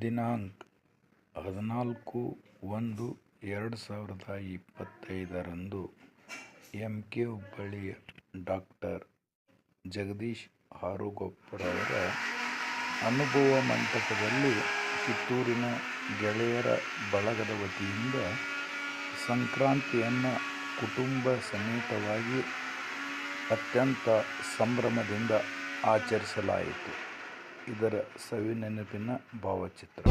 ದಿನಾಂಕ ಹದಿನಾಲ್ಕು ಒಂದು ಎರಡು ಸಾವಿರದ ಇಪ್ಪತ್ತೈದರಂದು ಎಂ ಕೆ ಹುಬ್ಬಳ್ಳಿಯ ಡಾಕ್ಟರ್ ಜಗದೀಶ್ ಹಾರುಗೊಪ್ಪರವರ ಅನುಭವ ಮಂಟಪದಲ್ಲಿ ಕಿತ್ತೂರಿನ ಗೆಳೆಯರ ಬಳಗದ ವತಿಯಿಂದ ಸಂಕ್ರಾಂತಿಯನ್ನು ಕುಟುಂಬ ಸಮೇತವಾಗಿ ಅತ್ಯಂತ ಸಂಭ್ರಮದಿಂದ ಆಚರಿಸಲಾಯಿತು. ಇದರ ಸವಿನೆನಪಿನ ಭಾವಚಿತ್ರ.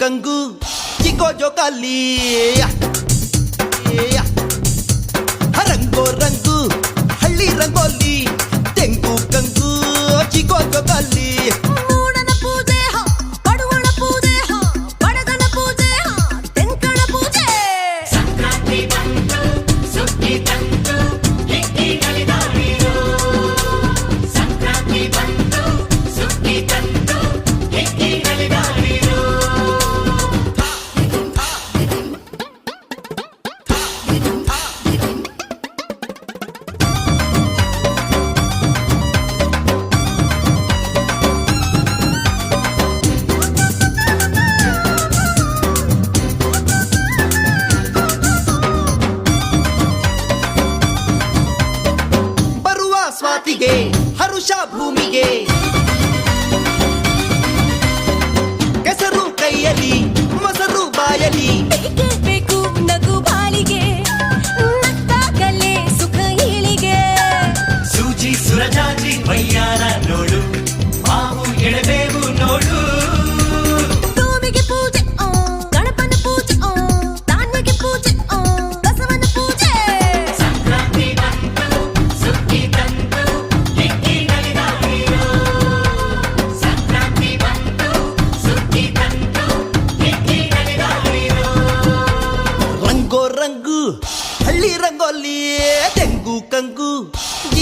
कंगू चिको जो काली रंगो रंग ಜಾತಿಗೆ ಹರುಷ ಭೂಮಿಗೆ. ಕೆಸರು ಕೈಯಲ್ಲಿ ಮೊಸರು ಬಾಯಲಿ ಬೇಕು ನಗು ಬಾಳಿಗೆ. ಸುಖ ಇಳಿಗೆ ಸೂಜಿ ಸುರಜಾಜಿ ವೈಯಾರ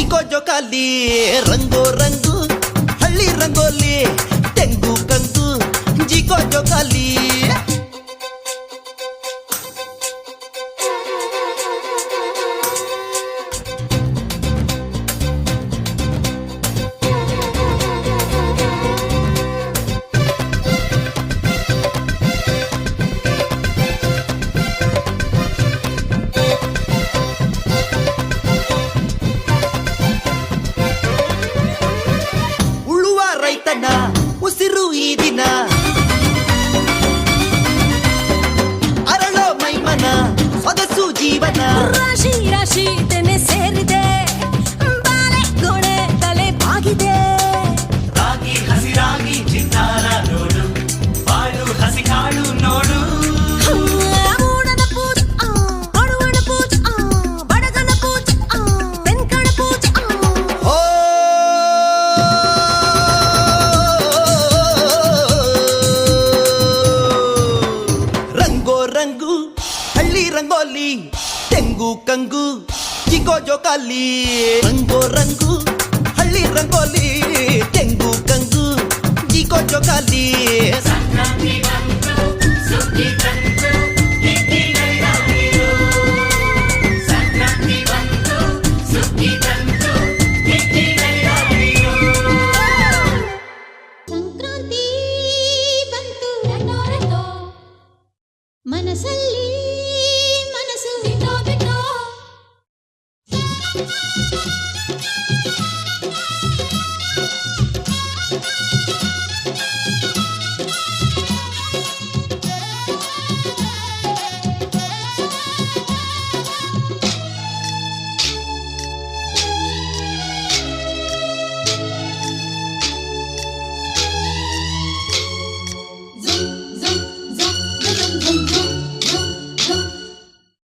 ಕೈಗೋ ಜೋಕಾಲಿ ರಂಗೋ ರಂಗು ಹಳ್ಳಿ ರಂಗೋಲಿ ತೆಂಗು ಕಂಗು ಜಿಗೋ ಜೋಕಾಲಿ ಇದಿಗೋ ಜೋಕಾಲಿ ರಂಗೋ ರಂಗು ಹಳ್ಳಿ ರಂಗೋಲಿ ತೆಂಗು ಕಂಗು ಇದಿಗೋ ಜೋಕಾಲಿ ಸಂಕ್ರಾಂತಿ ಬಂತು ಸುಗ್ಗಿ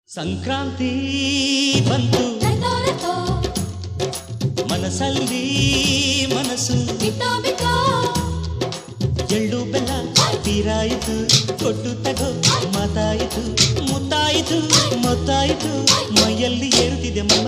సంక్రాంతి బంధు ಮನಸ್ಸಲ್ಲಿ ಮನಸ್ಸು. ಎಳ್ಳು ಬೆಲ್ಲ ತೀರಾಯಿತು ಕೊಟ್ಟು ತಗೋ ಮಾತಾಯಿತು ಮುತ್ತಾಯಿತು ಮತ್ತಾಯಿತು ಮೈಯಲ್ಲಿ ಏರುತ್ತಿದೆ ಮಮತೆ